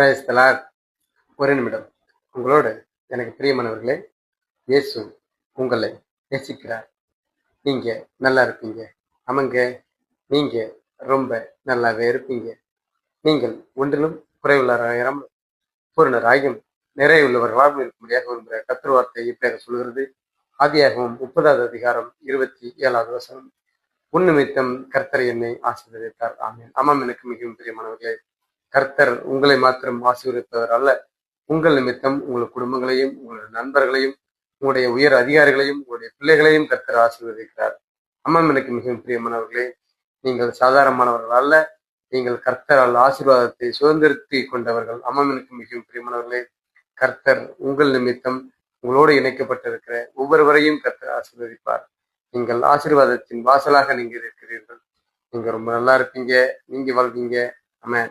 கிரைஸ்தலார் ஒரு நிமிடம். உங்களோடு எனக்கு பிரியமானவர்களே இயேசு உங்களை நேசிக்கிறார். நீங்க நல்லா இருப்பீங்க. ஆமாங்க நீங்க ரொம்ப நல்லாவே இருப்பீங்க. நீங்கள் ஒன்றிலும் குறைவுள்ளாராயிரம் பூரணராயும் நிறைவுள்ளவர்களாகவும் இருக்கும்படியாக விரும்புகிற கத்திர வார்த்தை இப்படியாக சொல்கிறது. ஆதியாகவும் முப்பதாவது அதிகாரம் இருபத்தி ஏழாவது வசனம். உன்னிமித்தம் கர்த்தரை என்னை ஆசீர்வதித்தார். ஆமேன். ஆமாம் எனக்கு மிகவும் பிரியமானவர்களே கர்த்தர் உங்களை மாத்திரம் ஆசீர்வதிப்பவர் அல்ல உங்கள் நிமித்தம் உங்கள் குடும்பங்களையும் உங்களுடைய நண்பர்களையும் உங்களுடைய உயர் அதிகாரிகளையும் உங்களுடைய பிள்ளைகளையும் கர்த்தர் ஆசீர்வதிக்கிறார். அம்மா எனக்கு மிகவும் பிரியமானவர்களே நீங்கள் சாதாரணமானவர்கள் அல்ல. நீங்கள் கர்த்தரால் ஆசீர்வாதத்தை சுதந்திரத்தி கொண்டவர்கள். அம்மாமனுக்கு மிகவும் பிரியமானவர்களே கர்த்தர் உங்கள் நிமித்தம் உங்களோடு இணைக்கப்பட்டிருக்கிற ஒவ்வொருவரையும் கர்த்தர் ஆசீர்வதிப்பார். நீங்கள் ஆசீர்வாதத்தின் வாசலாக நீங்கள் இருக்கிறீர்கள். நீங்க ரொம்ப நல்லா இருப்பீங்க. நீங்க வாழ்வீங்க. அமேன்